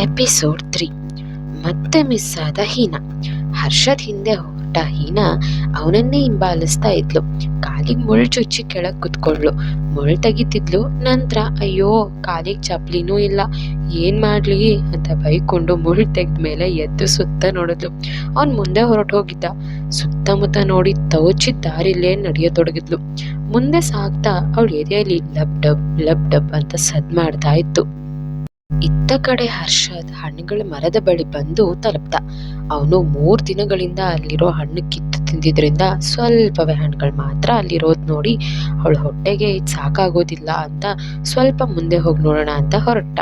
Episode three. ಮತ್ತೆ miss ಆದ ಹೀನಾ. ಹರ್ಷದ್ ಹಿಂದೆ ಹೊರಟ ಹೀನಾ ಅವನನ್ನೇ ಹಿಂಬಾಲಿಸ್ತಾ ಇದ್ಲು. ಕಾಲಿಗೆ ಮುಳ್ಳು ಚುಚ್ಚಿ ಕೆಳಗೆ ಕುತ್ಕೊಂಡ್ಲು ಮುಳ್ಳು ತೆಗಿತಿದ್ಲು. ನಂತರ, ಅಯ್ಯೋ, ಕಾಲಿಗೆ ಚಪ್ಲಿನೂ ಇಲ್ಲ. ಏನ್ ಮಾಡ್ಲಿ? ಅಂತ ಬೈಕೊಂಡು ಮುಳ್ಳು ತೆಗ್ದ್ಮೇಲೆ ಎದ್ದು ಸುತ್ತ ನೋಡಿದ್ಲು. ಅವನ್ ಮುಂದೆ ಹೊರಟು ಹೋಗಿದ್ದ. ಸುತ್ತಮುತ್ತ ನೋಡಿ ತವಚಿ ದಾರಿಲೇ ನಡೆಯತೊಡಗಿದ್ಲು. ಮುಂದೆ ಸಾಗ್ತಾ ಅವಳ ಎದೆಯಲ್ಲಿ ಲಬ್ ಡಬ್ ಲಬ್ ಡಬ್ ಅಂತ ಸದ್ ಮಾಡ್ತಾ ಇತ್ತು. ಇತ್ತ ಕಡೆ ಹರ್ಷದ್ ಹಣ್ಣುಗಳ ಮರದ ಬಳಿ ಬಂದು ತಲುಪ್ದ. ಅವನು ಮೂರ್ ದಿನಗಳಿಂದ ಅಲ್ಲಿರೋ ಹಣ್ಣು ಕಿತ್ತು ತಿಂದಿದ್ರಿಂದ ಸ್ವಲ್ಪವೇ ಹಣ್ಣುಗಳು ಮಾತ್ರ ಅಲ್ಲಿರೋದ್ ನೋಡಿ ಅವಳ ಹೊಟ್ಟೆಗೆ ಇದು ಸಾಕಾಗೋದಿಲ್ಲ ಅಂತ ಸ್ವಲ್ಪ ಮುಂದೆ ಹೋಗಿ ನೋಡೋಣ ಅಂತ ಹೊರಟ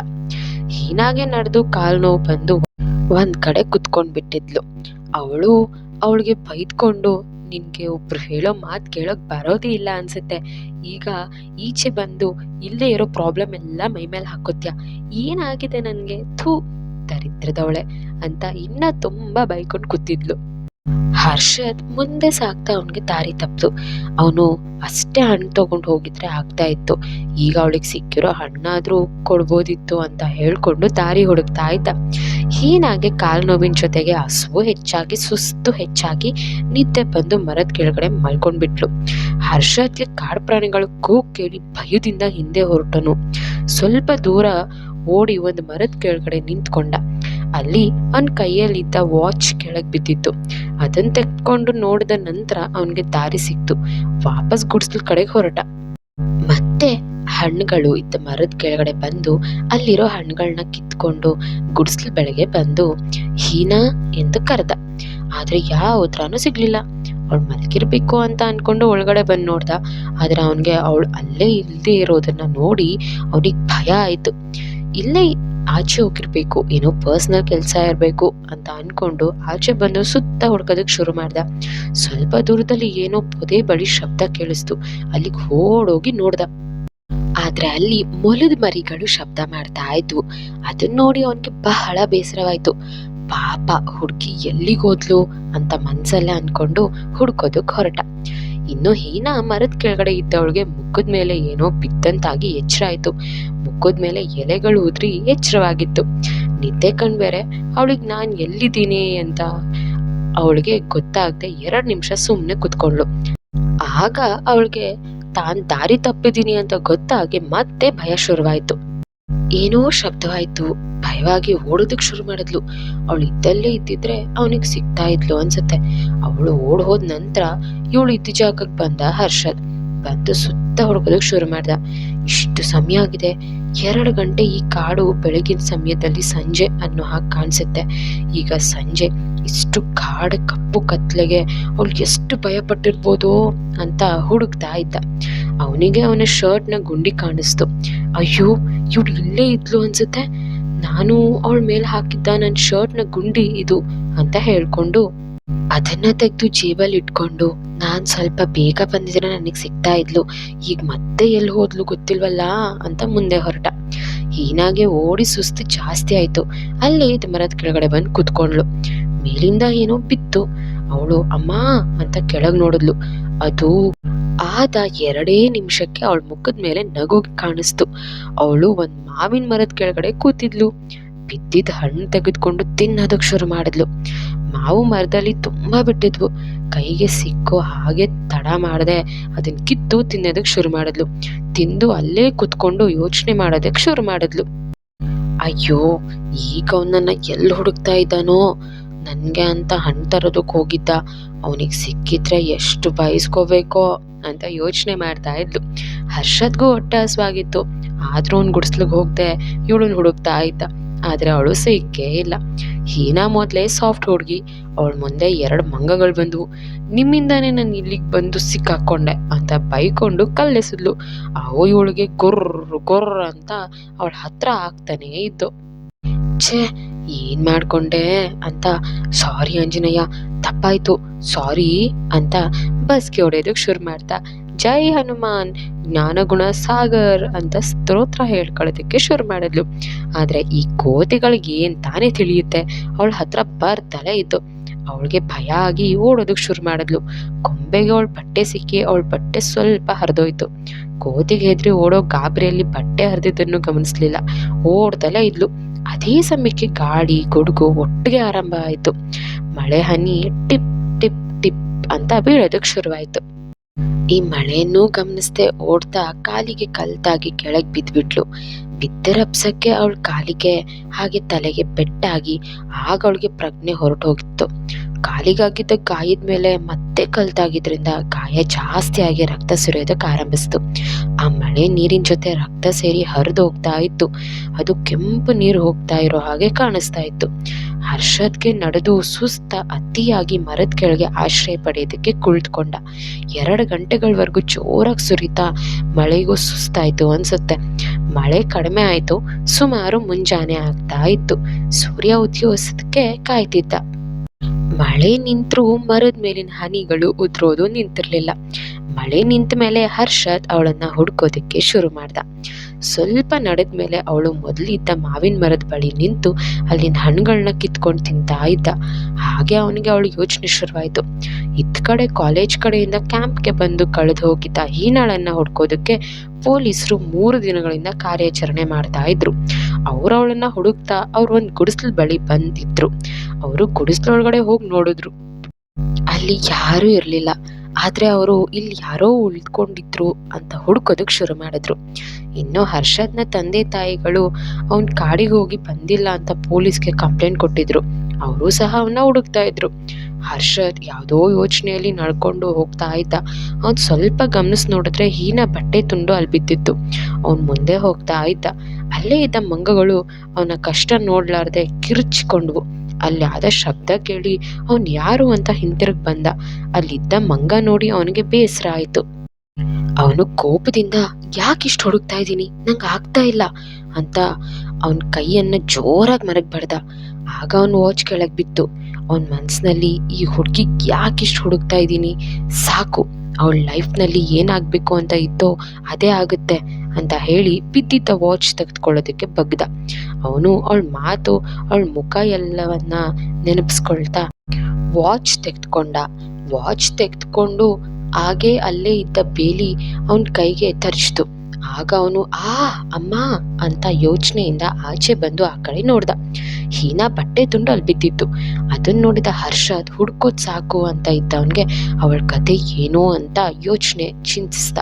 ಹೀನಾಗೆ ನಡೆದು ಕಾಲ್ ನೋವು ಬಂದು ಒಂದ್ ಕಡೆ ಕುತ್ಕೊಂಡ್ ಬಿಟ್ಟಿದ್ಲು. ಅವಳು ಅವಳಿಗೆ ಬೈದ್ಕೊಂಡು ನಿನ್ಗೆ ಒಬ್ರು ಹೇಳೋ ಮಾತ್ ಕೇಳೋಕ್ ಬರೋದೇ ಇಲ್ಲ ಅನ್ಸುತ್ತೆ. ಈಗ ಈಚೆ ಬಂದು ಇಲ್ಲೇ ಇರೋ ಪ್ರಾಬ್ಲಮ್ ಎಲ್ಲ ಮೈ ಮೇಲೆ ಹಾಕೋತ್ಯ? ಏನಾಗಿದೆ ನನಗೆ? ಥೂ, ದರಿದ್ರದವಳೆ ಅಂತ ಇನ್ನ ತುಂಬಾ ಬೈಕೊಂಡು ಕೂತಿದ್ಲು. ಹರ್ಷದ್ ಮುಂದೆ ಸಾಗ್ತಾ ಅವನಿಗೆ ದಾರಿ ತಪ್ತು ಅವನು ಅಷ್ಟೇ ಹಣ್ಣು ತಗೊಂಡು ಹೋಗಿದ್ರೆ ಆಗ್ತಾ ಇತ್ತು. ಈಗ ಅವಳಿಗೆ ಸಿಕ್ಕಿರೋ ಹಣ್ಣಾದ್ರೂ ಕೊಡ್ಬೋದಿತ್ತು ಅಂತ ಹೇಳ್ಕೊಂಡು ದಾರಿ ಹುಡುಕ್ತಾ ಇದ್ದ. ಹೀನಾಗೆ ಕಾಲು ನೋವಿನ ಜೊತೆಗೆ ಹಸುವು ಹೆಚ್ಚಾಗಿ, ಸುಸ್ತು ಹೆಚ್ಚಾಗಿ ನಿದ್ದೆ ಬಂದು ಮರದ ಕೆಳಗಡೆ ಮಲ್ಕೊಂಡ್ಬಿಟ್ಲು. ಹರ್ಷದ್ಗೆ ಕಾಡು ಪ್ರಾಣಿಗಳು ಕೂಗ್ ಕೇಳಿ ಭಯದಿಂದ ಹಿಂದೆ ಹೊರಟನು. ಸ್ವಲ್ಪ ದೂರ ಓಡಿ ಒಂದು ಮರದ ಕೆಳಗಡೆ ನಿಂತ್ಕೊಂಡ. ಅಲ್ಲಿ ಅವನ್ ಕೈಯಲ್ಲಿದ್ದ ವಾಚ್ ಕೆಳಗ್ ಬಿದ್ದಿತ್ತು. ಅದನ್ನ ತೆಕ್ಕೊಂಡು ನೋಡಿದ ನಂತರ ಅವನಿಗೆ ದಾರಿ ಸಿಕ್ತು. ವಾಪಸ್ ಗುಡ್ಸ್ಲ ಕಡೆಗೆ ಹೊರಟ. ಮತ್ತೆ ಹಣ್ಣುಗಳು ಇದ್ದ ಮರದ ಕೆಳಗಡೆ ಬಂದು ಅಲ್ಲಿರೋ ಹಣ್ಣುಗಳನ್ನ ಕಿತ್ಕೊಂಡು ಗುಡಿಸ್ಲು ಬೆಳಗ್ಗೆ ಬಂದು ಹೀನಾ ಎಂದು ಕರೆದ. ಆದ್ರೆ ಯಾವ ಉತ್ತರನೂ ಸಿಗ್ಲಿಲ್ಲ. ಅವಳು ಮಲಗಿರ್ಬೇಕು ಅಂತ ಅನ್ಕೊಂಡು ಒಳಗಡೆ ಬಂದು ನೋಡ್ದ. ಆದ್ರೆ ಅವನಿಗೆ ಅವಳು ಅಲ್ಲೇ ಇಲ್ದೇ ಇರೋದನ್ನ ನೋಡಿ ಅವನಿಗೆ ಭಯ ಆಯ್ತು. ಇಲ್ಲೇ ಆಚೆ ಹೋಗಿರ್ಬೇಕು, ಏನೋ ಪರ್ಸ್ನಲ್ ಕೆಲಸ ಇರಬೇಕು ಅಂತ ಅನ್ಕೊಂಡು ಆಚೆ ಬಂದು ಸುತ್ತ ಹುಡ್ಕೋದಕ್ಕೆ ಶುರು ಮಾಡ್ದ. ಸ್ವಲ್ಪ ದೂರದಲ್ಲಿ ಏನೋ ಪೊದೆ ಬಳಿ ಶಬ್ದ ಕೇಳಿಸ್ತು. ಅಲ್ಲಿಗೆ ಓಡೋಗಿ ನೋಡ್ದ. ಆದ್ರೆ ಅಲ್ಲಿ ಮೊಲದ ಮರಿಗಳು ಶಬ್ದ ಮಾಡ್ತಾ ಇದ್ವು. ಅದನ್ನ ನೋಡಿ ಅವನಿಗೆ ಬಹಳ ಬೇಸರವಾಯ್ತು. ಪಾಪ, ಹುಡುಗಿ ಎಲ್ಲಿಗ್ ಹೋದ್ಲು ಅಂತ ಮನ್ಸಲ್ಲೇ ಅನ್ಕೊಂಡು ಹುಡ್ಕೋದಕ್ ಹೊರಟ. ಇನ್ನು ಹೀನಾ ಮರದ ಕೆಳಗಡೆ ಇದ್ದವಳಿಗೆ ಮುಖದ ಮೇಲೆ ಏನೋ ಬಿದ್ದಂತಾಗಿ ಎಚ್ಚರ ಆಯ್ತು ಮುಖದ ಮೇಲೆ ಎಲೆಗಳು ಉದ್ರಿ ಎಚ್ಚರವಾಗಿತ್ತು. ನಿದ್ದೆ ಕಣ್ ಬೇರೆ, ಅವಳಿಗೆ ನಾನ್ ಎಲ್ಲಿದ್ದೀನಿ? ಅಂತ ಅವಳಿಗೆ ಗೊತ್ತಾಗದೆ ಎರಡ್ ನಿಮಿಷ ಸುಮ್ನೆ ಕುತ್ಕೊಂಡ್ಳು. ಆಗ ಅವಳಿಗೆ, ತಾನ್ ದಾರಿ ತಪ್ಪಿದೀನಿ ಅಂತ ಗೊತ್ತಾಗಿ ಮತ್ತೆ ಭಯ ಶುರುವಾಯ್ತು. ಏನೋ ಶಬ್ದವಾಯ್ತು. ಭಯವಾಗಿ ಓಡೋದಕ್ ಶುರು ಮಾಡಿದ್ಲು. ಅವಳು ಇದ್ದಲ್ಲೇ ಇದ್ದಿದ್ರೆ ಅವನಿಗೆ ಸಿಗ್ತಾ ಇದ್ಲು ಅನ್ಸುತ್ತೆ. ಅವಳು ಓಡ್ ಹೋದ ನಂತರ ಇವಳು ಇದ್ದ ಜಾಗಕ್ಕೆ ಬಂದ ಹರ್ಷದ್. ಬಂದು ಸುತ್ತ ಹುಡುಕೋದಕ್ ಶುರು ಮಾಡ್ದ. ಇಷ್ಟು ಸಮಯ ಆಗಿದೆ. ಎರಡು ಗಂಟೆ ಈ ಕಾಡು ಬೆಳಗಿನ ಸಮಯದಲ್ಲಿ ಸಂಜೆ ಅನ್ನೋ ಹಾಗೆ ಕಾಣಿಸುತ್ತೆ. ಈಗ ಸಂಜೆ, ಇಷ್ಟು ಕಾಡು ಕಪ್ಪು ಕತ್ಲೆಗೆ ಅವಳು ಎಷ್ಟು ಭಯ ಪಟ್ಟಿರ್ಬೋದು ಅಂತ ಹುಡುಕ್ತಾ ಇದ್ದ. ಅವನಿಗೆ ಅವನ ಶರ್ಟ್ನ ಗುಂಡಿ ಕಾಣಿಸ್ತು. ಅಯ್ಯೋ, ಇವಳು ಇಲ್ಲೇ ಇದ್ಲು ಅನ್ಸುತ್ತೆ? ನಾನು ಅವಳ ಮೇಲೆ ಹಾಕಿದ್ದ ನನ್ನ ಶರ್ಟ್ನ ಗುಂಡಿ ಇದು ಅಂತ ಹೇಳ್ಕೊಂಡು ಅದನ್ನ ತೆಗೆದು ಜೇಬಲ್ಲಿ ಇಟ್ಕೊಂಡು ನಾನ್ ಸ್ವಲ್ಪ ಬೇಗ ಬಂದಿದ್ರೆ ನನಗೆ ಸಿಗ್ತಾ ಇದ್ಲು. ಈಗ ಮತ್ತೆ ಎಲ್ಲಿ ಹೋದ್ಲು ಗೊತ್ತಿಲ್ವಲ್ಲ ಅಂತ ಮುಂದೆ ಹೊರಟ. ಹೀನಾಗೆ ಓಡಿ ಸುಸ್ತು ಜಾಸ್ತಿ ಆಯ್ತು. ಅಲ್ಲಿ ಮರದ ಕೆಳಗಡೆ ಬಂದು ಕುತ್ಕೊಂಡ್ಲು ಮೇಲಿಂದ ಏನೋ ಬಿತ್ತು. ಅವಳು, ಅಮ್ಮ ಅಂತ ಕೆಳಗ್ ನೋಡಿದ್ಲು. ಅದು ಆದ ಎರಡೇ ನಿಮಿಷಕ್ಕೆ ಅವಳ ಮುಖದ ಮೇಲೆ ನಗು ಕಾಣಿಸ್ತು. ಅವಳು ಒಂದ್ ಮಾವಿನ ಮರದ ಕೆಳಗಡೆ ಕೂತಿದ್ಲು. ಬಿದ್ದಿದ್ದ ಹಣ್ಣು ತೆಗೆದುಕೊಂಡು ತಿನ್ನೋದಕ್ಕೆ ಶುರು ಮಾಡಿದ್ಲು. ಮಾವು ಮರದಲ್ಲಿ ತುಂಬ ಬಿಟ್ಟಿದ್ವು. ಕೈಗೆ ಸಿಕ್ಕೋ ಹಾಗೆ ತಡ ಮಾಡದೆ ಅದನ್ನ ಕಿತ್ತು ತಿನ್ನೋದಕ್ಕೆ ಶುರು ಮಾಡಿದ್ಲು. ತಿಂದು ಅಲ್ಲೇ ಕುತ್ಕೊಂಡು ಯೋಚನೆ ಮಾಡೋದಕ್ಕೆ ಶುರು ಮಾಡಿದ್ಲು. ಅಯ್ಯೋ, ಈಗ ಅವನನ್ನ ಎಲ್ಲಿ ಹುಡುಕ್ತಾ ಇದ್ದಾನೋ? ನನಗೆ ಅಂತ ಹಣ್ಣು ತರೋದಕ್ಕೆ ಹೋಗಿದ್ದ. ಅವನಿಗೆ ಸಿಕ್ಕಿದ್ರೆ ಎಷ್ಟು ಬಯಸ್ಕೋಬೇಕೋ ಅಂತ ಯೋಚನೆ ಮಾಡ್ತಾ ಇದ್ಲು. ಹರ್ಷದ್ಗೂ ಹೊಟ್ಟೆ ಆದ್ರೂ ಅವ್ನ್ ಗುಡ್ಸ್ಲಿಗ್ ಹೋಗ್ದೆ ಇವಳನ್ ಹುಡುಕ್ತಾ ಇದ್ದ. ಆದ್ರೆ ಅವಳು ಸಿಕ್ಕೇ ಇಲ್ಲ. ಹೀನಾ ಮೊದ್ಲೇ ಸಾಫ್ಟ್ ಹುಡುಗಿ, ಅವಳ ಮುಂದೆ ಎರಡು ಮಂಗಗಳು ಬಂದವು. ನಿಮ್ಮಿಂದಾನೇ ನಾನು ಇಲ್ಲಿಗೆ ಬಂದು ಸಿಕ್ಕಾಕೊಂಡೆ ಅಂತ ಬೈಕೊಂಡು ಕಲ್ಲೆಸಿದ್ಲು. ಅವು ಇವಳಿಗೆ ಗೊರ್ರು ಗೊರ್ರ ಅಂತ ಅವಳ ಹತ್ರ ಆಗ್ತಾನೇ ಇದ್ದು ಛೇ, ಏನ್ ಮಾಡ್ಕೊಂಡೆ ಅಂತ ಸಾರಿ ಅಂಜನಯ್ಯ, ತಪ್ಪಾಯ್ತು, ಸಾರಿ ಅಂತ ಬಸ್ಗೆ ಹೊಡೆಯೋದಕ್ಕೆ ಶುರು ಮಾಡ್ತಾ, ಜೈ ಹನುಮಾನ್ ಜ್ಞಾನಗುಣ ಸಾಗರ್ ಅಂತ ಸ್ತೋತ್ರ ಹೇಳ್ಕೊಳ್ಳೋದಕ್ಕೆ ಶುರು ಮಾಡಿದ್ಲು. ಆದರೆ ಈ ಕೋತಿಗಳಿಗೆ ಏನು ತಾನೇ ತಿಳಿಯುತ್ತೆ? ಅವಳ ಹತ್ರ ಬರ್ತಲೇ ಇತ್ತು. ಅವಳಿಗೆ ಭಯ ಆಗಿ ಓಡೋದಕ್ಕೆ ಶುರು ಮಾಡಿದ್ಲು. ಕೊಂಬೆಗೆ ಅವಳ ಬಟ್ಟೆ ಸಿಕ್ಕಿ ಅವಳ ಬಟ್ಟೆ ಸ್ವಲ್ಪ ಹರಿದೋಯ್ತು. ಕೋತಿಗೆ ಹೆದ್ರಿ ಓಡೋ ಗಾಬರಿಯಲ್ಲಿ ಬಟ್ಟೆ ಹರಿದಿದ್ದನ್ನು ಗಮನಿಸ್ಲಿಲ್ಲ. ಓಡ್ತಲೇ ಇದ್ಲು. ಅದೇ ಸಮಯಕ್ಕೆ ಗಾಳಿ ಗುಡುಗು ಒಟ್ಟಿಗೆ ಆರಂಭ ಆಯಿತು. ಮಳೆ ಹನಿ ಟಿಪ್ ಟಿಪ್ ಟಿಪ್ ಅಂತ ಬೀಳೋದಕ್ಕೆ ಶುರುವಾಯಿತು. ಈ ಮಳೆಯನ್ನು ಗಮನಿಸದೆ ಓಡ್ತಾ ಕಾಲಿಗೆ ಕಲ್ತಾಗಿ ಕೆಳಗೆ ಬಿದ್ಬಿಟ್ಲು. ಬಿದ್ದರಪ್ಸಕ್ಕೆ ಅವಳ ಕಾಲಿಗೆ ಹಾಗೆ ತಲೆಗೆ ಪೆಟ್ಟಾಗಿ ಆಗ ಅವಳಿಗೆ ಪ್ರಜ್ಞೆ ಹೊರಟೋಗಿತ್ತು. ಕಾಲಿಗಾಗಿದ್ದ ಗಾಯದ ಮೇಲೆ ಮತ್ತೆ ಕಲ್ತಾಗಿದ್ದರಿಂದ ಗಾಯ ಜಾಸ್ತಿಯಾಗಿ ರಕ್ತ ಸುರಿಯೋದಕ್ಕೆ ಆರಂಭಿಸ್ತು. ಆ ಮಳೆ ನೀರಿನ ಜೊತೆ ರಕ್ತ ಸೇರಿ ಹರಿದು ಹೋಗ್ತಾ ಇತ್ತು. ಅದು ಕೆಂಪು ನೀರು ಹೋಗ್ತಾ ಇರೋ ಹಾಗೆ ಕಾಣಿಸ್ತಾ ಇತ್ತು. ಹರ್ಷದ್ಗೆ ನಡೆದು ಸುಸ್ತ ಅತಿಯಾಗಿ ಮರದ ಕೆಳಗೆ ಆಶ್ರಯ ಪಡೆಯೋದಕ್ಕೆ ಕುಳಿತುಕೊಂಡ. ಎರಡು ಗಂಟೆಗಳವರೆಗೂ ಜೋರಾಗಿ ಸುರಿತಾ ಮಳೆಗೂ ಸುಸ್ತಾಯಿತು ಅನ್ಸುತ್ತೆ. ಮಳೆ ಕಡಿಮೆ ಆಯಿತು. ಸುಮಾರು ಮುಂಜಾನೆ ಆಗ್ತಾ ಇತ್ತು. ಸೂರ್ಯ ಉದ್ಯೋಗಕ್ಕೆ ಕಾಯ್ತಿದ್ದ. ಮಳೆ ನಿಂತರೂ ಮರದ ಮೇಲಿನ ಹನಿಗಳು ಉದ್ರೋದು ನಿಂತಿರ್ಲಿಲ್ಲ. ಮಳೆ ನಿಂತ ಮೇಲೆ ಹರ್ಷದ್ ಅವಳನ್ನ ಹುಡ್ಕೋದಕ್ಕೆ ಶುರು ಮಾಡ್ದ. ಸ್ವಲ್ಪ ನಡೆದ ಮೇಲೆ ಅವಳು ಮೊದಲಿದ್ದ ಮಾವಿನ ಮರದ ಬಳಿ ನಿಂತು ಅಲ್ಲಿನ ಹಣ್ಣುಗಳನ್ನ ಕಿತ್ಕೊಂಡು ತಿಂತಾ ಇದ್ದ. ಹಾಗೆ ಅವನಿಗೆ ಅವಳು ಯೋಚನೆ ಶುರುವಾಯಿತು. ಇದ್ ಕಡೆ ಕಾಲೇಜ್ ಕಡೆಯಿಂದ ಕ್ಯಾಂಪ್ಗೆ ಬಂದು ಕಳೆದು ಹೋಗಿದ್ದ ಹೀನಾಳನ್ನ ಹುಡ್ಕೋದಕ್ಕೆ ಪೊಲೀಸರು ಮೂರು ದಿನಗಳಿಂದ ಕಾರ್ಯಾಚರಣೆ ಮಾಡ್ತಾ ಇದ್ರು. ಅವರು ಅವಳನ್ನ ಹುಡುಕ್ತಾ ಅವ್ರು ಒಂದು ಗುಡಿಸ್ಲ ಬಳಿ ಬಂದಿದ್ರು. ಅವರು ಗುಡಿಸ್ಲೊಳಗಡೆ ಹೋಗಿ ನೋಡಿದ್ರು. ಅಲ್ಲಿ ಯಾರೂ ಇರಲಿಲ್ಲ. ಆದ್ರೆ ಅವರು ಇಲ್ಲಿ ಯಾರೋ ಉಳ್ಕೊಂಡಿದ್ರು ಅಂತ ಹುಡ್ಕೋದಕ್ಕೆ ಶುರು ಮಾಡಿದ್ರು. ಇನ್ನು ಹರ್ಷದ್ನ ತಂದೆ ತಾಯಿಗಳು ಅವನ ಕಾಡಿಗೆ ಹೋಗಿ ಬಂದಿಲ್ಲ ಅಂತ ಪೊಲೀಸ್ಗೆ ಕಂಪ್ಲೇಂಟ್ ಕೊಟ್ಟಿದ್ರು. ಅವರು ಸಹ ಅವನ್ನ ಹುಡುಕ್ತಾ ಇದ್ರು. ಹರ್ಷದ್ ಯಾವುದೋ ಯೋಚನೆಯಲ್ಲಿ ನಡ್ಕೊಂಡು ಹೋಗ್ತಾ ಇದ್ದ. ಅವ್ನು ಸ್ವಲ್ಪ ಗಮನಿಸ್ ನೋಡಿದ್ರೆ ಹೀನ ಬಟ್ಟೆ ತುಂಡು ಅಲ್ಲಿ ಬಿದ್ದಿತ್ತು ಅವ್ನು ಮುಂದೆ ಹೋಗ್ತಾ ಇದ್ದ. ಅಲ್ಲೇ ಇದ್ದ ಮಂಗಗಳು ಅವನ ಕಷ್ಟ ನೋಡ್ಲಾರ್ದೆ ಕಿರ್ಚ್ಕೊಂಡ್ವು. ಅಲ್ಲಿ ಆದ ಶಬ್ದ ಕೇಳಿ ಅವನು ಯಾರು ಅಂತ ಹಿಂತಿರುಗ್ ಬಂದ. ಅಲ್ಲಿದ್ದ ಮಂಗ ನೋಡಿ ಅವನಿಗೆ ಬೇಸರ ಆಯಿತು. ಅವನು ಕೋಪದಿಂದ ಯಾಕಿಷ್ಟು ಹುಡುಕ್ತಾ ಇದ್ದೀನಿ? ನಂಗೆ ಆಗ್ತಾ ಇಲ್ಲ ಅಂತ ಅವನ ಕೈಯನ್ನ ಜೋರಾಗಿ ಮರಗ್ ಬಡ್ದ. ಆಗ ಅವನ್ ವಾಚ್ ಕೆಳಗೆ ಬಿತ್ತು. ಅವನ ಮನಸ್ಸಿನಲ್ಲಿ ಈ ಹುಡುಗಿಗ್ ಯಾಕಿಷ್ಟು ಹುಡುಕ್ತಾ ಇದ್ದೀನಿ? ಸಾಕು, ಅವಳ ಲೈಫ್ನಲ್ಲಿ ಏನಾಗಬೇಕು ಅಂತ ಇತ್ತೋ ಅದೇ ಆಗುತ್ತೆ ಅಂತ ಹೇಳಿ ಬಿದ್ದಿದ್ದ ವಾಚ್ ತೆಗೆದುಕೊಳ್ಳೋದಕ್ಕೆ ಬಗ್ದ. ಅವನು ಅವಳ ಮಾತು, ಅವಳ ಮುಖ ಎಲ್ಲವನ್ನ ನೆನಪಿಸ್ಕೊಳ್ತಾ ವಾಚ್ ತೆಗೆದುಕೊಂಡ. ವಾಚ್ ತೆಗೆದುಕೊಂಡು ಹಾಗೆ ಅಲ್ಲೇ ಇದ್ದ ಬೇಲಿ ಅವನ ಕೈಗೆ ತರಿಸ್ತು. ಆಗ ಅವನು, ಆ, ಅಮ್ಮ ಅಂತ ಯೋಚನೆಯಿಂದ ಆಚೆ ಬಂದು ಆ ಕಡೆ ನೋಡ್ದ. ಹೀನಾ ಬಟ್ಟೆ ತುಂಡು ಅಲ್ಲಿ ಬಿದ್ದಿತ್ತು. ಅದನ್ನ ನೋಡಿದ ಹರ್ಷದ್ ಹುಡ್ಕೋದ್ ಸಾಕು ಅಂತ ಇದ್ದ ಅವನಿಗೆ ಅವಳ ಕತೆ ಏನೋ ಅಂತ ಯೋಚನೆ ಚಿಂತಿಸ್ದ.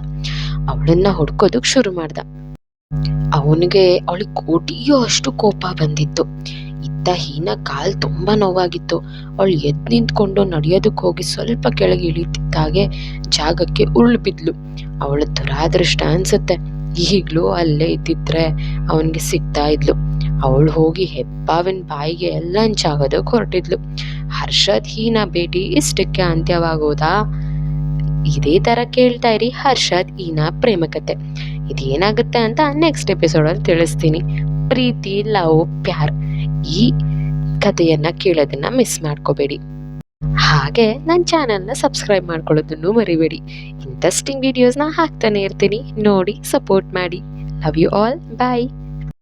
ಅವಳನ್ನ ಹುಡ್ಕೋದಕ್ ಶುರು ಮಾಡ್ದ. ಅವನಿಗೆ ಅವಳಿಗೆ ಕೋಟಿಯೋ ಅಷ್ಟು ಕೋಪ ಬಂದಿತ್ತು. ಇತ್ತ ಹೀನ ಕಾಲು ತುಂಬಾ ನೋವಾಗಿತ್ತು. ಅವಳು ಎದ್ದು ನಿಂತ್ಕೊಂಡು ನಡೆಯೋದಕ್ಕೆ ಹೋಗಿ ಸ್ವಲ್ಪ ಕೆಳಗೆ ಇಳಿತಿದ್ದಾಗೆ ಜಾಗಕ್ಕೆ ಉರುಳು ಬಿದ್ಲು ಅವಳ ದುರಾದೃಷ್ಟ ಅನ್ಸುತ್ತೆ. ಈಗಲೂ ಅಲ್ಲೇ ಇದ್ದಿದ್ರೆ ಅವನಿಗೆ ಸಿಗ್ತಾ ಇದ್ಲು. ಅವಳು ಹೋಗಿ ಹೆಬ್ಬಾವಿನ ಬಾಯಿಗೆ ಎಲ್ಲ ಹಂಚಾಗೋದಕ್ಕೆ ಹೊರಟಿದ್ಲು. ಹರ್ಷದ್ ಹೀನ ಭೇಟಿ ಇಷ್ಟಕ್ಕೆ ಅಂತ್ಯವಾಗೋದಾ? ಇದೇ ತರ ಕೇಳ್ತಾ ಇರಿ ಹರ್ಷದ್ ಹೀನಾ ಪ್ರೇಮ ಕತೆ ಇದೇನಾಗುತ್ತೆ ಅಂತ ನೆಕ್ಸ್ಟ್ ಎಪಿಸೋಡಲ್ಲಿ ತಿಳಿಸ್ತೀನಿ. ಪ್ರೀತಿ, ಲವ್, ಪ್ಯಾರ್ ಈ ಕಥೆಯನ್ನು ಕೇಳೋದನ್ನ ಮಿಸ್ ಮಾಡ್ಕೋಬೇಡಿ. ಹಾಗೆ ನನ್ನ ಚಾನಲ್ನ ಸಬ್ಸ್ಕ್ರೈಬ್ ಮಾಡ್ಕೊಳ್ಳೋದನ್ನು ಮರಿಬೇಡಿ. ಇಂಟ್ರೆಸ್ಟಿಂಗ್ ವಿಡಿಯೋಸ್ನ ಹಾಕ್ತಾನೆ ಇರ್ತೀನಿ. ನೋಡಿ ಸಪೋರ್ಟ್ ಮಾಡಿ. Love you all bye